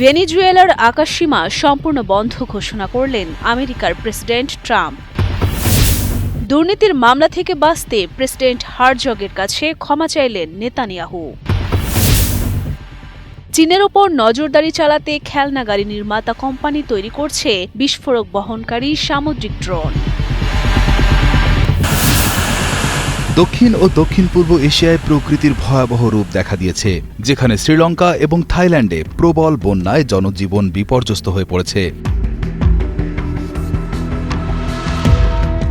ভেনিজুয়েলার আকাশসীমা সম্পূর্ণ বন্ধ ঘোষণা করলেন আমেরিকার প্রেসিডেন্ট ট্রাম্প। দুর্নীতির মামলা থেকে বাঁচতে প্রেসিডেন্ট হারজগের কাছে ক্ষমা চাইলেন নেতানিয়াহু। চীনের ওপর নজরদারি চালাতে খেলনা গাড়ি নির্মাতা কোম্পানি তৈরি করছে বিস্ফোরক বহনকারী সামুদ্রিক ড্রোন। দক্ষিণ ও দক্ষিণ পূর্ব এশিয়ায় প্রকৃতির ভয়াবহ রূপ দেখা দিয়েছে, যেখানে শ্রীলঙ্কা এবং থাইল্যান্ডে প্রবল বন্যায় জনজীবন বিপর্যস্ত হয়ে পড়েছে।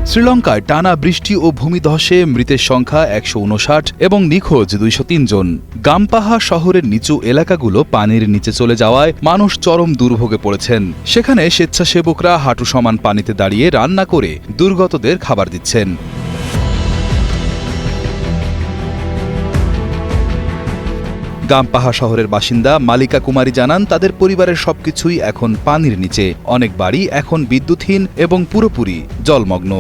শ্রীলঙ্কায় টানা বৃষ্টি ও ভূমিধসে মৃতের সংখ্যা একশো উনষাট এবং নিখোঁজ দুইশো জন। গামপাহা শহরের নিচু এলাকাগুলো পানির নিচে চলে যাওয়ায় মানুষ চরম দুর্ভোগে পড়েছেন। সেখানে স্বেচ্ছাসেবকরা হাঁটু সমান পানিতে দাঁড়িয়ে রান্না করে দুর্গতদের খাবার দিচ্ছেন। গামপাহা শহরের বাসিন্দা মালিকা কুমারী জানান, তাদের পরিবারের সবকিছুই এখন পানির নিচে। অনেক বাড়ি এখন বিদ্যুৎহীন এবং পুরোপুরি জলমগ্ন।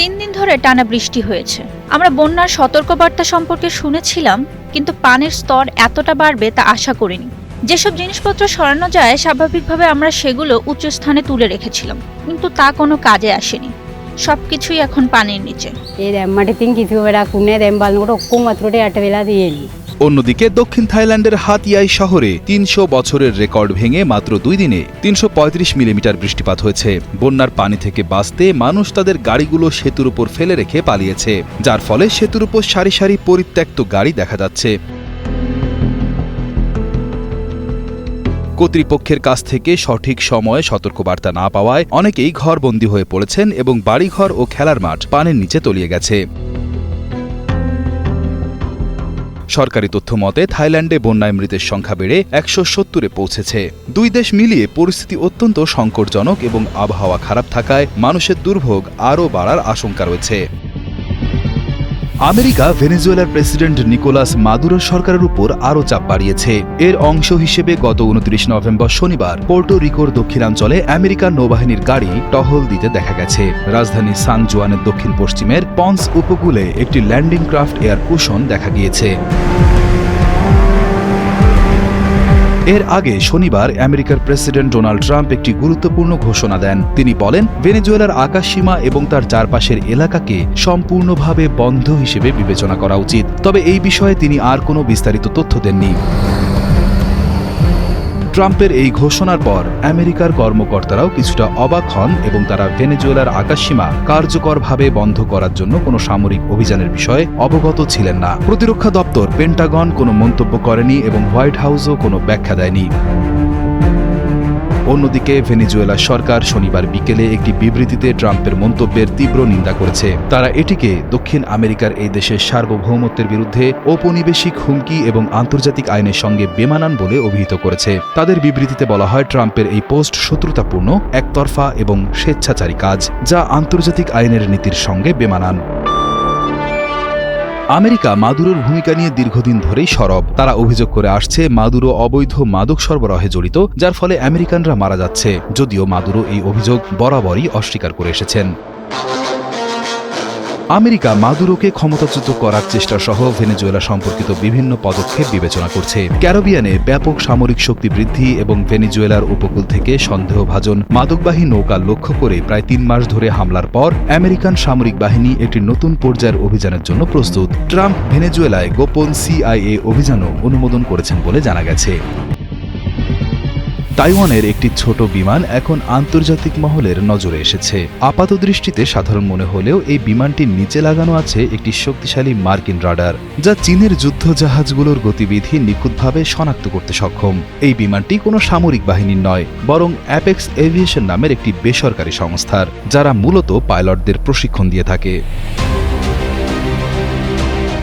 তিন দিন ধরে টানা বৃষ্টি হয়েছে। আমরা বন্যার সতর্কবার্তা সম্পর্কে শুনেছিলাম, কিন্তু পানির স্তর এতটা বাড়বে তা আশা করিনি। যেসব জিনিসপত্র সরানো যায়, স্বাভাবিকভাবে আমরা সেগুলো উচ্চ স্থানে তুলে রেখেছিলাম, কিন্তু তা কোনো কাজে আসেনি। সব কিছুই এখন পানির নিচে। অন্যদিকে দক্ষিণ থাইল্যান্ডের হাতিয়াই শহরে তিনশো বছরের রেকর্ড ভেঙে মাত্র দুই দিনে তিনশো পঁয়ত্রিশ মিলিমিটার বৃষ্টিপাত হয়েছে। বন্যার পানি থেকে বাঁচতে মানুষ তাদের গাড়িগুলো সেতুর উপর ফেলে রেখে পালিয়েছে যার ফলে সেতুর উপর সারি সারি পরিত্যক্ত গাড়ি দেখা যাচ্ছে। কর্তৃপক্ষের কাছ থেকে সঠিক সময়ে সতর্কবার্তা না পাওয়ায় অনেকেই ঘরবন্দি হয়ে পড়েছেন এবং বাড়িঘর ও খেলার মাঠ পানির নিচে তলিয়ে গেছে। সরকারি তথ্য মতে, থাইল্যান্ডে বন্যায় মৃতের সংখ্যা বেড়ে একশো সত্তরে পৌঁছেছে। দুই দেশ মিলিয়ে পরিস্থিতি অত্যন্ত সংকটজনক এবং আবহাওয়া খারাপ থাকায় মানুষের দুর্ভোগ আরও বাড়ার আশঙ্কা রয়েছে। আমেরিকা ভেনেজুয়েলার প্রেসিডেন্ট নিকোলাস মাদুরো সরকারের উপর আরও চাপ বাড়িয়েছে। এর অংশ হিসেবে গত উনত্রিশ নভেম্বর শনিবার পোর্টো রিকোর দক্ষিণাঞ্চলে আমেরিকান নৌবাহিনীর গাড়ি টহল দিতে দেখা গেছে। রাজধানী সান জুয়ানের দক্ষিণ পশ্চিমের পন্স উপকূলে একটি ল্যান্ডিং ক্রাফট এয়ার কুশন দেখা গিয়েছে। এর আগে শনিবার আমেরিকার প্রেসিডেন্ট ডোনাল্ড ট্রাম্প একটি গুরুত্বপূর্ণ ঘোষণা দেন। তিনি বলেন, ভেনেজুয়েলার আকাশসীমা এবং তার চারপাশের এলাকাকে সম্পূর্ণভাবে বন্ধ হিসেবে বিবেচনা করা উচিত। তবে এই বিষয়ে তিনি আর কোনো বিস্তারিত তথ্য দেননি। ট্রাম্পের এই ঘোষণার পর আমেরিকার কর্মকর্তারাও কিছুটা অবাক হন এবং তারা ভেনেজুয়েলার আকাশসীমা কার্যকরভাবে বন্ধ করার জন্য কোনো সামরিক অভিযানের বিষয়ে অবগত ছিলেন না। প্রতিরক্ষা দপ্তর পেন্টাগন কোনো মন্তব্য করেনি এবং হোয়াইট হাউসও কোনো ব্যাখ্যা দেয়নি। অন্যদিকে ভেনেজুয়েলা সরকার শনিবার বিকেলে একটি বিবৃতিতে ট্রাম্পের মন্তব্যের তীব্র নিন্দা করেছে। তারা এটিকে দক্ষিণ আমেরিকার এই দেশের সার্বভৌমত্বের বিরুদ্ধে ঔপনিবেশিক হুমকি এবং আন্তর্জাতিক আইনের সঙ্গে বেমানান বলে অভিহিত করেছে। তাদের বিবৃতিতে বলা হয়, ট্রাম্পের এই পোস্ট শত্রুতাপূর্ণ, একতরফা এবং স্বেচ্ছাচারী কাজ, যা আন্তর্জাতিক আইনের নীতির সঙ্গে বেমানান। আমেরিকা মাদুরোর ভূমিকা নিয়ে দীর্ঘদিন ধরেই সরব। তারা অভিযোগ করে আসছে, মাদুরো অবৈধ মাদক সরবরাহে জড়িত, যার ফলে আমেরিকানরা মারা যাচ্ছে। যদিও মাদুরো এই অভিযোগ বরাবরই অস্বীকার করে এসেছেন। আমেরিকা মাদুরোকে ক্ষমতাচ্যুত করার চেষ্টা সহ ভেনেজুয়েলা সম্পর্কিত বিভিন্ন পদক্ষেপ বিবেচনা করছে। ক্যারোবিয়ানে ব্যাপক সামরিক শক্তি বৃদ্ধি এবং ভেনেজুয়েলার উপকূল থেকে সন্দেহভাজন মাদকবাহী নৌকা লক্ষ্য করে প্রায় তিন মাস ধরে হামলার পর আমেরিকান সামরিক বাহিনী একটি নতুন পর্যায়ের অভিযানের জন্য প্রস্তুত। ট্রাম্প ভেনেজুয়েলায় গোপন সিআইএ অভিযানও অনুমোদন করেছেন বলে জানা গেছে। তাইওয়ানের একটি ছোট বিমান এখন আন্তর্জাতিক মহলের নজরে এসেছে। আপাত দৃষ্টিতে সাধারণ মনে হলেও এই বিমানটির নিচে লাগানো আছে একটি শক্তিশালী মার্কিন রাডার, যা চীনের যুদ্ধ জাহাজগুলোর গতিবিধি নিখুঁতভাবে শনাক্ত করতে সক্ষম। এই বিমানটি কোনো সামরিক বাহিনীর নয়, বরং অ্যাপেক্স এভিয়েশন নামের একটি বেসরকারি সংস্থার, যারা মূলত পাইলটদের প্রশিক্ষণ দিয়ে থাকে।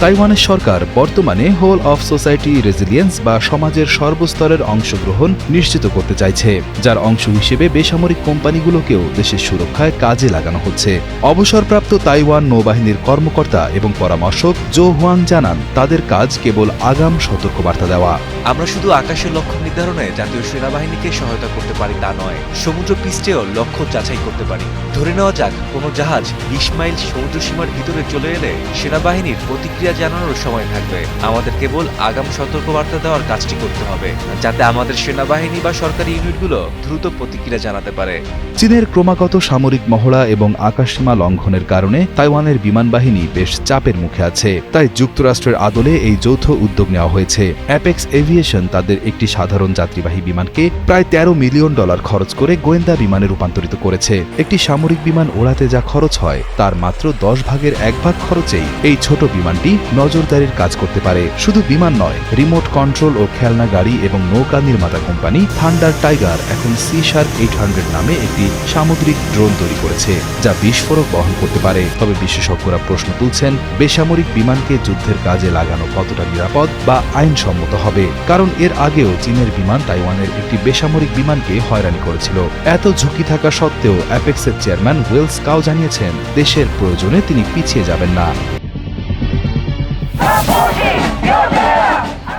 তাইওয়ানের সরকার বর্তমানে হোল অফ সোসাইটি রেজিলিয়েন্স বা সমাজের সর্বস্তরের অংশগ্রহণ নিশ্চিত করতে চাইছে, যার অংশ হিসেবে বেসামরিক কোম্পানিগুলোকেও দেশের সুরক্ষায় কাজে লাগানো হচ্ছে। অবসরপ্রাপ্ত তাইওয়ান নৌবাহিনীর কর্মকর্তা এবং পরামর্শক জো হুয়াং জানান, তাদের কাজ কেবল আগাম সতর্কবার্তা দেওয়া। আমরা শুধু আকাশের লক্ষ্য নির্ধারণে জাতীয় সেনাবাহিনীকে সহায়তা করতে পারি তা নয়, সমুদ্র পৃষ্ঠেও লক্ষ্য যাচাই করতে পারি। ধরে নেওয়া যাক, কোনো জাহাজ বিশ মাইল সমুদ্র সীমার ভিতরে চলে এলে সেনাবাহিনীর প্রতিক্রিয়া প্রতিক্রিয়া জানানোর সময় থাকবে। আমাদের কেবল আগাম সতর্কবার্তা দেওয়ার কাজটি করতে হবে, যাতে আমাদের সেনাবাহিনী বা সরকারি ইউনিটগুলো দ্রুত প্রতিক্রিয়া জানাতে পারে। চীনের ক্রমাগত সামরিক মহড়া এবং আকাশসীমা লঙ্ঘনের কারণে তাইওয়ানের বিমান বাহিনী বেশ চাপের মুখে আছে। তাই যুক্তরাষ্ট্রের আদলে এই যৌথ উদ্যোগ নেওয়া হয়েছে। অ্যাপেক্স এভিয়েশন তাদের একটি সাধারণ যাত্রীবাহী বিমানকে প্রায় তেরো মিলিয়ন ডলার খরচ করে গোয়েন্দা বিমানে রূপান্তরিত করেছে। একটি সামরিক বিমান ওড়াতে যা খরচ হয়, তার মাত্র দশ ভাগের এক ভাগ খরচেই এই ছোট বিমানটি নজরদারির কাজ করতে পারে। শুধু বিমান নয়, রিমোট কন্ট্রোল ও খেলনা গাড়ি এবং নৌকা নির্মাতা কোম্পানি থান্ডার টাইগার এখন সি শার্ক এইট হান্ড্রেড নামে একটি সামুদ্রিক ড্রোন তৈরি করেছে, যা বিস্ফোরক বহন করতে পারে। তবে বিশেষজ্ঞরা প্রশ্ন তুলছেন, বেসামরিক বিমানকে যুদ্ধের কাজে লাগানো কতটা নিরাপদ বা আইনসম্মত হবে? কারণ এর আগেও চীনের বিমান তাইওয়ানের একটি বেসামরিক বিমানকে হয়রানি করেছিল। এত ঝুঁকি থাকা সত্ত্বেও অ্যাপেক্সের চেয়ারম্যান ওয়েলস কাও জানিয়েছেন, দেশের প্রয়োজনে তিনি পিছিয়ে যাবেন না।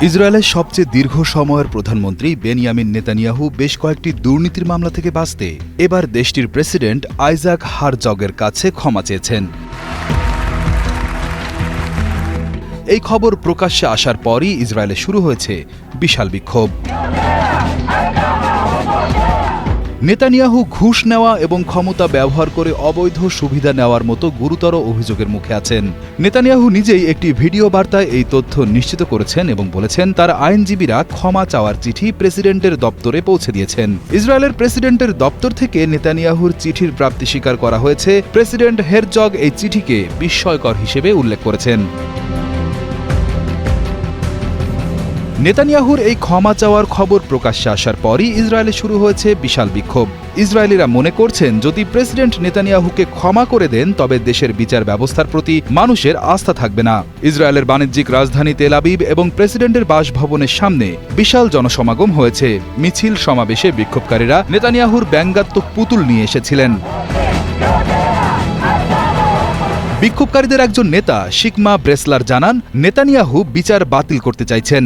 ইসরায়েলের সবচেয়ে দীর্ঘ সময়ের প্রধানমন্ত্রী বেনিয়ামিন নেতানিয়াহু বেশ কয়েকটি দুর্নীতির মামলা থেকে বাঁচতে এবার দেশটির প্রেসিডেন্ট আইজাক হারজগের কাছে ক্ষমা চেয়েছেন। এই খবর প্রকাশ্যে আসার পরই ইসরায়েলে শুরু হয়েছে বিশাল বিক্ষোভ। নেতানিয়াহু ঘুষ নেওয়া এবং ক্ষমতা ব্যবহার করে অবৈধ সুবিধা নেওয়ার মতো গুরুতর অভিযোগের মুখে আছেন। নেতানিয়াহু নিজেই একটি ভিডিও বার্তায় এই তথ্য নিশ্চিত করেছেন এবং বলেছেন, তার আইনজীবীরা ক্ষমা চাওয়ার চিঠি প্রেসিডেন্টের দপ্তরে পৌঁছে দিয়েছেন। ইসরায়েলের প্রেসিডেন্টের দপ্তর থেকে নেতানিয়াহুর চিঠির প্রাপ্তি স্বীকার করা হয়েছে। প্রেসিডেন্ট হেরজগ এই চিঠিকে বিস্ময়কর হিসেবে উল্লেখ করেছেন। নেতানিয়াহুর এই ক্ষমা চাওয়ার খবর প্রকাশ্যে আসার পরই ইসরায়েলে শুরু হয়েছে বিশাল বিক্ষোভ। ইসরায়েলিরা মনে করছেন, যদি প্রেসিডেন্ট নেতানিয়াহুকে ক্ষমা করে দেন, তবে দেশের বিচার ব্যবস্থার প্রতি মানুষের আস্থা থাকবে না। ইসরায়েলের বাণিজ্যিক রাজধানী তেল আবিব এবং প্রেসিডেন্টের বাসভবনের সামনে বিশাল জনসমাগম হয়েছে। মিছিল সমাবেশে বিক্ষোভকারীরা নেতানিয়াহুর ব্যঙ্গাত্মক পুতুল নিয়ে এসেছিলেন। বিক্ষোভকারীদের একজন নেতা শিকমা ব্রেসলার জানান নেতানিয়াহু বিচার বাতিল করতে চাইছেন.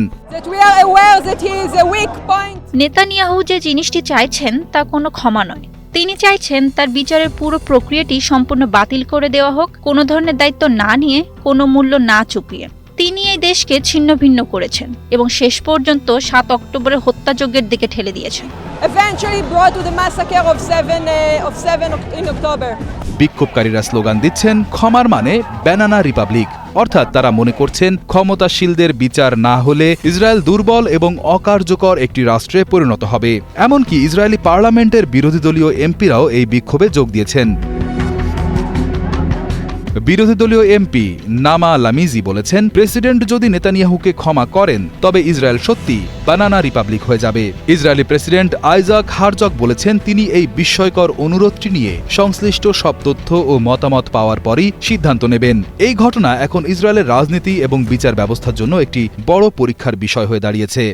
নেতানিয়াহু যে জিনিসটি চাইছেন তা কোনো ক্ষমা নয় তিনি চাইছেন তার বিচারের পুরো প্রক্রিয়াটি সম্পূর্ণ বাতিল করে দেওয়া হোক কোনো ধরনের দায়িত্ব না নিয়ে কোনো মূল্য না চুকিয়ে তিনি এই দেশকে ছিন্ন ভিন্ন করেছেন এবং শেষ পর্যন্ত সাত অক্টোবরের হত্যাযজ্ঞের দিকে ঠেলে দিয়েছেন Eventually brought to the massacre of seven uh, of seven in October. বিক্ষোভকারীরা স্লোগান দিচ্ছেন, ক্ষমার মানে ব্যানানা রিপাবলিক অর্থাৎ তারা মনে করছেন, ক্ষমতাশীলদের বিচার না হলে ইসরায়েল দুর্বল এবং অকার্যকর একটি রাষ্ট্রে পরিণত হবে। এমনকি ইসরায়েলি পার্লামেন্টের বিরোধী দলীয় এমপিরাও এই বিক্ষোভে যোগ দিয়েছেন। বিরোধী দলীয় এমপি নামা লামিজি বলেছেন, প্রেসিডেন্ট যদি নেতানিয়াহুকে ক্ষমা করেন, তবে ইসরায়েল সত্যি বানানা রিপাবলিক হয়ে যাবে। ইসরায়েলি প্রেসিডেন্ট আইজাক হারজক বলেছেন, তিনি এই বিস্ময়কর অনুরোধটি নিয়ে সংশ্লিষ্ট সব তথ্য ও মতামত পাওয়ার পরই সিদ্ধান্ত নেবেন। এই ঘটনা এখন ইসরায়েলের রাজনীতি এবং বিচার ব্যবস্থার জন্য একটি বড় পরীক্ষার বিষয় হয়ে দাঁড়িয়েছে।